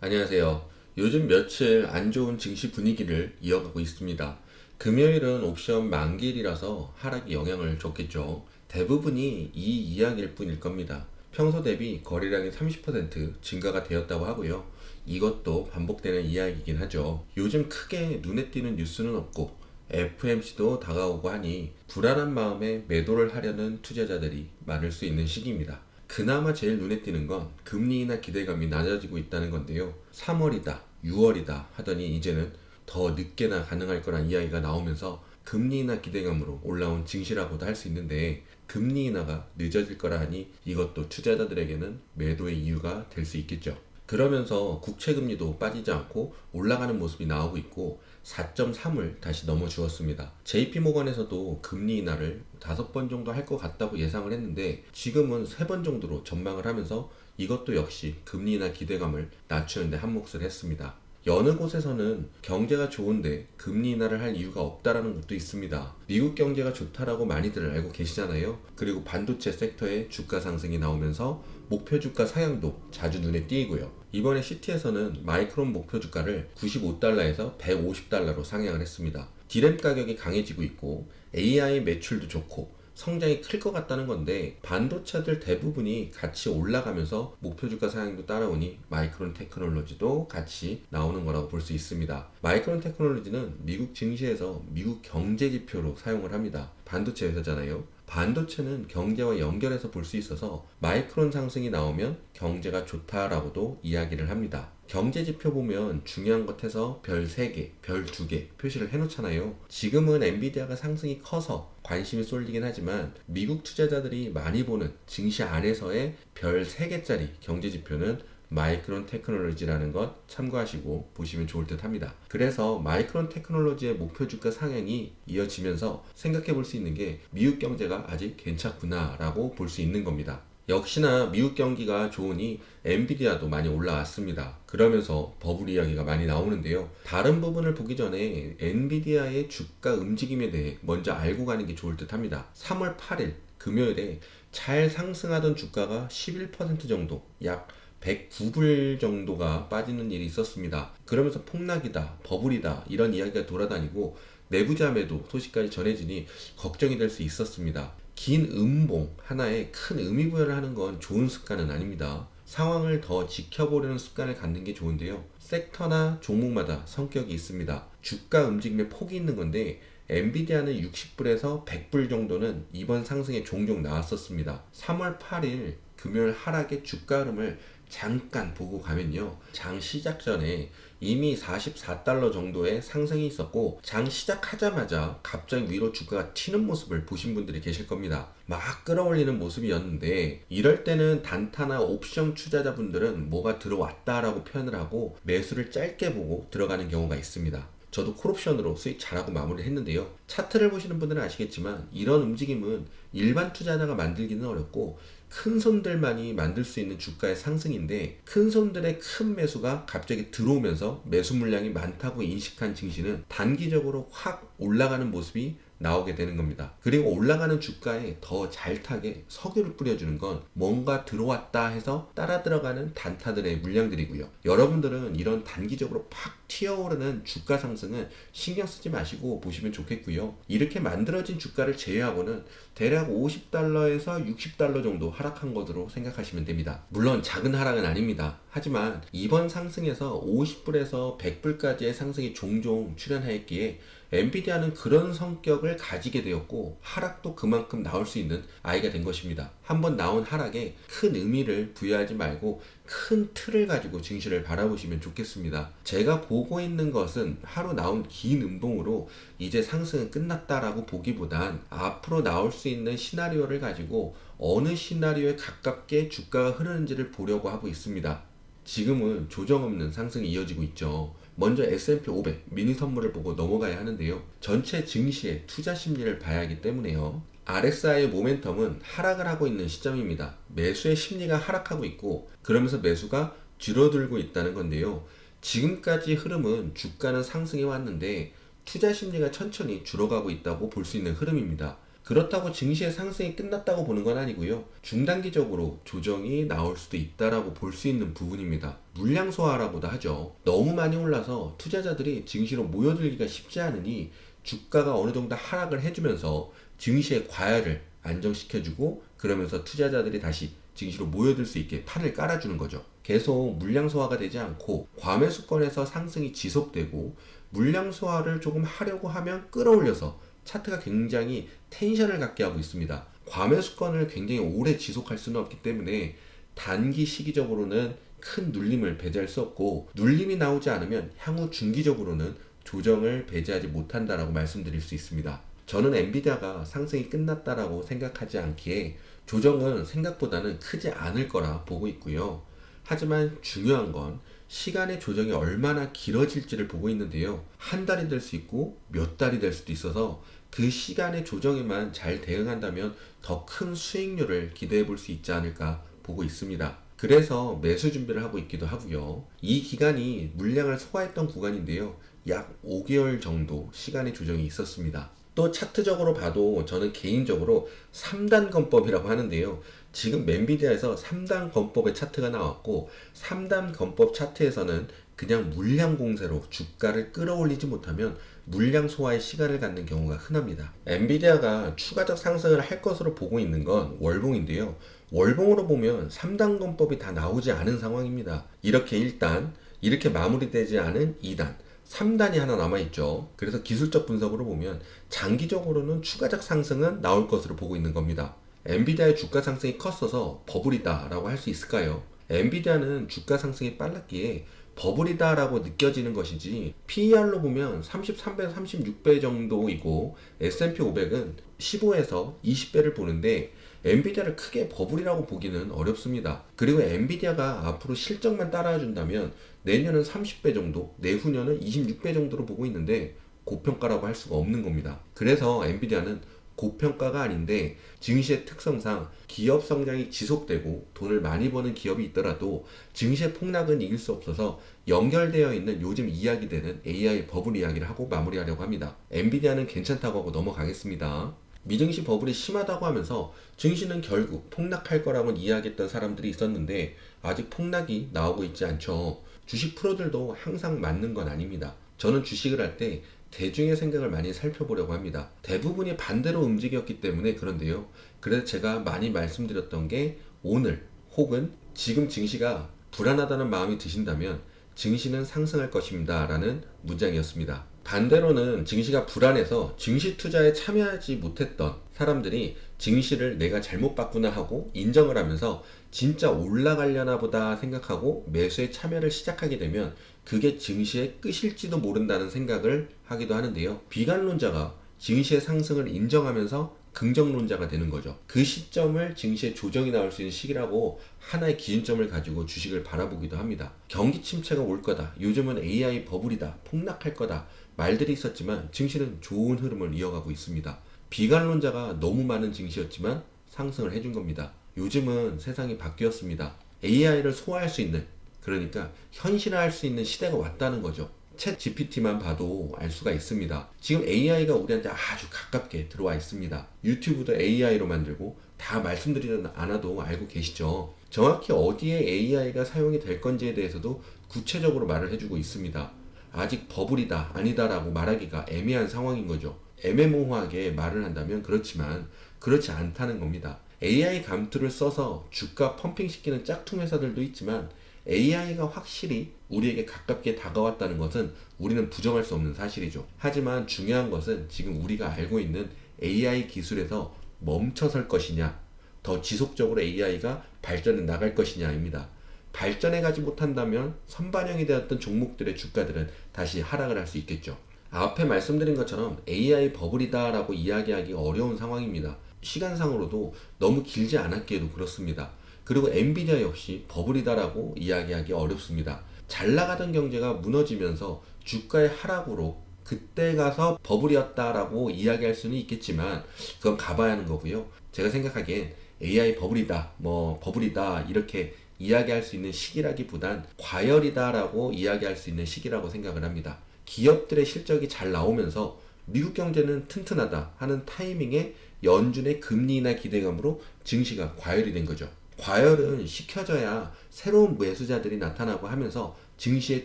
안녕하세요. 요즘 며칠 안 좋은 증시 분위기를 이어가고 있습니다. 금요일은 옵션 만기일이라서 하락이 영향을 줬겠죠. 대부분이 이 이야기일 뿐일 겁니다. 평소 대비 거래량이 30% 증가가 되었다고 하고요. 이것도 반복되는 이야기이긴 하죠. 요즘 크게 눈에 띄는 뉴스는 없고 FMC도 다가오고 하니 불안한 마음에 매도를 하려는 투자자들이 많을 수 있는 시기입니다. 그나마 제일 눈에 띄는 건 금리 인하 기대감이 낮아지고 있다는 건데요. 3월이다, 6월이다 하더니 이제는 더 늦게나 가능할 거란 이야기가 나오면서 금리 인하 기대감으로 올라온 증시라고도 할 수 있는데 금리 인하가 늦어질 거라 하니 이것도 투자자들에게는 매도의 이유가 될 수 있겠죠. 그러면서 국채 금리도 빠지지 않고 올라가는 모습이 나오고 있고 4.3을 다시 넘어 주었습니다. JP모건에서도 금리 인하를 5번 정도 할 것 같다고 예상을 했는데 지금은 3번 정도로 전망을 하면서 이것도 역시 금리 인하 기대감을 낮추는데 한몫을 했습니다. 여느 곳에서는 경제가 좋은데 금리 인하를 할 이유가 없다라는 것도 있습니다. 미국 경제가 좋다라고 많이들 알고 계시잖아요. 그리고 반도체 섹터의 주가 상승이 나오면서 목표 주가 상향도 자주 눈에 띄고요. 이번에 시티에서는 마이크론 목표 주가를 95달러에서 150달러로 상향을 했습니다. 디램 가격이 강해지고 있고 AI 매출도 좋고 성장이 클 것 같다는 건데 반도체들 대부분이 같이 올라가면서 목표 주가 상향도 따라오니 마이크론 테크놀로지도 같이 나오는 거라고 볼 수 있습니다. 마이크론 테크놀로지는 미국 증시에서 미국 경제 지표로 사용을 합니다. 반도체 회사잖아요. 반도체는 경제와 연결해서 볼 수 있어서 마이크론 상승이 나오면 경제가 좋다라고도 이야기를 합니다. 경제 지표 보면 중요한 것 해서 별 3개, 별 2개 표시를 해놓잖아요. 지금은 엔비디아가 상승이 커서 관심이 쏠리긴 하지만 미국 투자자들이 많이 보는 증시 안에서의 별 3개짜리 경제 지표는 마이크론 테크놀로지라는 것 참고하시고 보시면 좋을 듯 합니다. 그래서 마이크론 테크놀로지의 목표 주가 상향이 이어지면서 생각해 볼 수 있는 게 미국 경제가 아직 괜찮구나라고 볼 수 있는 겁니다. 역시나 미국 경기가 좋으니 엔비디아도 많이 올라왔습니다. 그러면서 버블 이야기가 많이 나오는데요. 다른 부분을 보기 전에 엔비디아의 주가 움직임에 대해 먼저 알고 가는 게 좋을 듯 합니다. 3월 8일 금요일에 잘 상승하던 주가가 11% 정도 약 109불 정도가 빠지는 일이 있었습니다. 그러면서 폭락이다, 버블이다, 이런 이야기가 돌아다니고 내부자 매도 소식까지 전해지니 걱정이 될 수 있었습니다. 긴 음봉 하나에 큰 의미 부여를 하는 건 좋은 습관은 아닙니다. 상황을 더 지켜보려는 습관을 갖는 게 좋은데요. 섹터나 종목마다 성격이 있습니다. 주가 움직임에 폭이 있는 건데 엔비디아는 60불에서 100불 정도는 이번 상승에 종종 나왔었습니다. 3월 8일 금요일 하락의 주가 흐름을 잠깐 보고 가면요. 장 시작 전에 이미 44달러 정도의 상승이 있었고 장 시작하자마자 갑자기 위로 주가가 튀는 모습을 보신 분들이 계실 겁니다. 막 끌어올리는 모습이었는데 이럴 때는 단타나 옵션 투자자분들은 뭐가 들어왔다라고 표현을 하고 매수를 짧게 보고 들어가는 경우가 있습니다. 저도 콜옵션으로 수익 잘하고 마무리를 했는데요. 차트를 보시는 분들은 아시겠지만 이런 움직임은 일반 투자자가 만들기는 어렵고 큰 손들만이 만들 수 있는 주가의 상승인데 큰 손들의 큰 매수가 갑자기 들어오면서 매수 물량이 많다고 인식한 증시는 단기적으로 확 올라가는 모습이 나오게 되는 겁니다. 그리고 올라가는 주가에 더 잘 타게 석유를 뿌려주는 건 뭔가 들어왔다 해서 따라 들어가는 단타들의 물량들이고요. 여러분들은 이런 단기적으로 팍 튀어오르는 주가 상승은 신경 쓰지 마시고 보시면 좋겠고요. 이렇게 만들어진 주가를 제외하고는 대략 50달러에서 60달러 정도 하락한 것으로 생각하시면 됩니다. 물론 작은 하락은 아닙니다. 하지만 이번 상승에서 50불에서 100불까지의 상승이 종종 출현하였기에 엔비디아는 그런 성격을 가지게 되었고 하락도 그만큼 나올 수 있는 아이가 된 것입니다. 한번 나온 하락에 큰 의미를 부여하지 말고 큰 틀을 가지고 증시를 바라보시면 좋겠습니다. 제가 보고 있는 것은 하루 나온 긴 음봉으로 이제 상승은 끝났다라고 보기보단 앞으로 나올 수 있는 시나리오를 가지고 어느 시나리오에 가깝게 주가가 흐르는지를 보려고 하고 있습니다. 지금은 조정 없는 상승이 이어지고 있죠. 먼저 S&P 500 미니 선물을 보고 넘어가야 하는데요. 전체 증시의 투자 심리를 봐야 하기 때문에요. RSI의 모멘텀은 하락을 하고 있는 시점입니다. 매수의 심리가 하락하고 있고 그러면서 매수가 줄어들고 있다는 건데요. 지금까지 흐름은 주가는 상승해 왔는데 투자 심리가 천천히 줄어가고 있다고 볼 수 있는 흐름입니다. 그렇다고 증시의 상승이 끝났다고 보는 건 아니고요. 중단기적으로 조정이 나올 수도 있다라고 볼 수 있는 부분입니다. 물량 소화라고도 하죠. 너무 많이 올라서 투자자들이 증시로 모여들기가 쉽지 않으니 주가가 어느 정도 하락을 해주면서 증시의 과열을 안정시켜주고 그러면서 투자자들이 다시 증시로 모여들 수 있게 판을 깔아주는 거죠. 계속 물량 소화가 되지 않고 과매수권에서 상승이 지속되고 물량 소화를 조금 하려고 하면 끌어올려서 차트가 굉장히 텐션을 갖게 하고 있습니다. 과매수권을 굉장히 오래 지속할 수는 없기 때문에 단기 시기적으로는 큰 눌림을 배제할 수 없고 눌림이 나오지 않으면 향후 중기적으로는 조정을 배제하지 못한다라고 말씀드릴 수 있습니다. 저는 엔비디아가 상승이 끝났다라고 생각하지 않기에 조정은 생각보다는 크지 않을 거라 보고 있고요. 하지만 중요한 건 시간의 조정이 얼마나 길어질지를 보고 있는데요. 한 달이 될 수 있고 몇 달이 될 수도 있어서 그 시간의 조정에만 잘 대응한다면 더 큰 수익률을 기대해 볼 수 있지 않을까 보고 있습니다. 그래서 매수 준비를 하고 있기도 하고요. 이 기간이 물량을 소화했던 구간인데요. 약 5개월 정도 시간의 조정이 있었습니다. 또 차트적으로 봐도 저는 개인적으로 3단 건법이라고 하는데요. 지금 맨비디아에서 3단 건법의 차트가 나왔고 3단 건법 차트에서는 그냥 물량 공세로 주가를 끌어올리지 못하면 물량 소화에 시간을 갖는 경우가 흔합니다. 엔비디아가 추가적 상승을 할 것으로 보고 있는 건 월봉인데요. 월봉으로 보면 3단 건법이 다 나오지 않은 상황입니다. 이렇게 1단, 이렇게 마무리되지 않은 2단, 3단이 하나 남아있죠. 그래서 기술적 분석으로 보면 장기적으로는 추가적 상승은 나올 것으로 보고 있는 겁니다. 엔비디아의 주가 상승이 컸어서 버블이다라고 할 수 있을까요? 엔비디아는 주가 상승이 빨랐기에 버블이다라고 느껴지는 것이지 PER로 보면 33배, 36배 정도이고 S&P 500은 15에서 20배를 보는데 엔비디아를 크게 버블이라고 보기는 어렵습니다. 그리고 엔비디아가 앞으로 실적만 따라준다면 내년은 30배 정도, 내후년은 26배 정도로 보고 있는데 고평가라고 할 수가 없는 겁니다. 그래서 엔비디아는 고평가가 아닌데 증시의 특성상 기업 성장이 지속되고 돈을 많이 버는 기업이 있더라도 증시의 폭락은 이길 수 없어서 연결되어 있는 요즘 이야기되는 AI 버블 이야기를 하고 마무리하려고 합니다. 엔비디아는 괜찮다고 하고 넘어가겠습니다. 미증시 버블이 심하다고 하면서 증시는 결국 폭락할 거라고 이야기했던 사람들이 있었는데 아직 폭락이 나오고 있지 않죠. 주식 프로들도 항상 맞는 건 아닙니다. 저는 주식을 할 때 대중의 생각을 많이 살펴보려고 합니다. 대부분이 반대로 움직였기 때문에 그런데요. 그래서 제가 많이 말씀드렸던 게 오늘 혹은 지금 증시가 불안하다는 마음이 드신다면 증시는 상승할 것입니다. 라는 문장이었습니다. 반대로는 증시가 불안해서 증시 투자에 참여하지 못했던 사람들이 증시를 내가 잘못 봤구나 하고 인정을 하면서 진짜 올라가려나 보다 생각하고 매수에 참여를 시작하게 되면 그게 증시의 끝일지도 모른다는 생각을 하기도 하는데요. 비관론자가 증시의 상승을 인정하면서 긍정론자가 되는 거죠. 그 시점을 증시의 조정이 나올 수 있는 시기라고 하나의 기준점을 가지고 주식을 바라보기도 합니다. 경기 침체가 올 거다. 요즘은 AI 버블이다. 폭락할 거다. 말들이 있었지만 증시는 좋은 흐름을 이어가고 있습니다. 비관론자가 너무 많은 증시였지만 상승을 해준 겁니다. 요즘은 세상이 바뀌었습니다. AI를 소화할 수 있는 그러니까 현실화할 수 있는 시대가 왔다는 거죠. 챗 GPT만 봐도 알 수가 있습니다. 지금 AI가 우리한테 아주 가깝게 들어와 있습니다. 유튜브도 AI로 만들고 다 말씀드리지 않아도 알고 계시죠. 정확히 어디에 AI가 사용이 될 건지에 대해서도 구체적으로 말을 해주고 있습니다. 아직 버블이다, 아니다라고 말하기가 애매한 상황인 거죠. 애매모호하게 말을 한다면 그렇지만 그렇지 않다는 겁니다. AI 감투를 써서 주가 펌핑시키는 짝퉁 회사들도 있지만 AI가 확실히 우리에게 가깝게 다가왔다는 것은 우리는 부정할 수 없는 사실이죠. 하지만 중요한 것은 지금 우리가 알고 있는 AI 기술에서 멈춰 설 것이냐, 더 지속적으로 AI가 발전해 나갈 것이냐입니다. 발전해 가지 못한다면 선반영이 되었던 종목들의 주가들은 다시 하락을 할 수 있겠죠. 앞에 말씀드린 것처럼 AI 버블이다라고 이야기하기 어려운 상황입니다. 시간상으로도 너무 길지 않았기에도 그렇습니다. 그리고 엔비디아 역시 버블이다라고 이야기하기 어렵습니다. 잘 나가던 경제가 무너지면서 주가의 하락으로 그때 가서 버블이었다라고 이야기할 수는 있겠지만 그건 가봐야 하는 거고요. 제가 생각하기엔 AI 버블이다, 뭐 버블이다 이렇게 이야기할 수 있는 시기라기보단 과열이다라고 이야기할 수 있는 시기라고 생각을 합니다. 기업들의 실적이 잘 나오면서 미국 경제는 튼튼하다 하는 타이밍에 연준의 금리 인하 기대감으로 증시가 과열이 된 거죠. 과열은 식혀져야 새로운 매수자들이 나타나고 하면서 증시의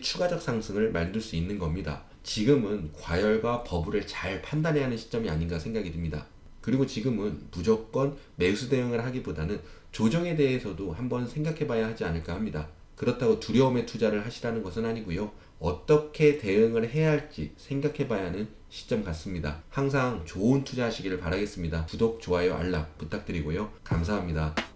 추가적 상승을 만들 수 있는 겁니다. 지금은 과열과 버블을 잘 판단해야 하는 시점이 아닌가 생각이 듭니다. 그리고 지금은 무조건 매수 대응을 하기보다는 조정에 대해서도 한번 생각해 봐야 하지 않을까 합니다. 그렇다고 두려움에 투자를 하시라는 것은 아니고요. 어떻게 대응을 해야 할지 생각해 봐야 하는 시점 같습니다. 항상 좋은 투자 하시기를 바라겠습니다. 구독, 좋아요, 알람 부탁드리고요. 감사합니다.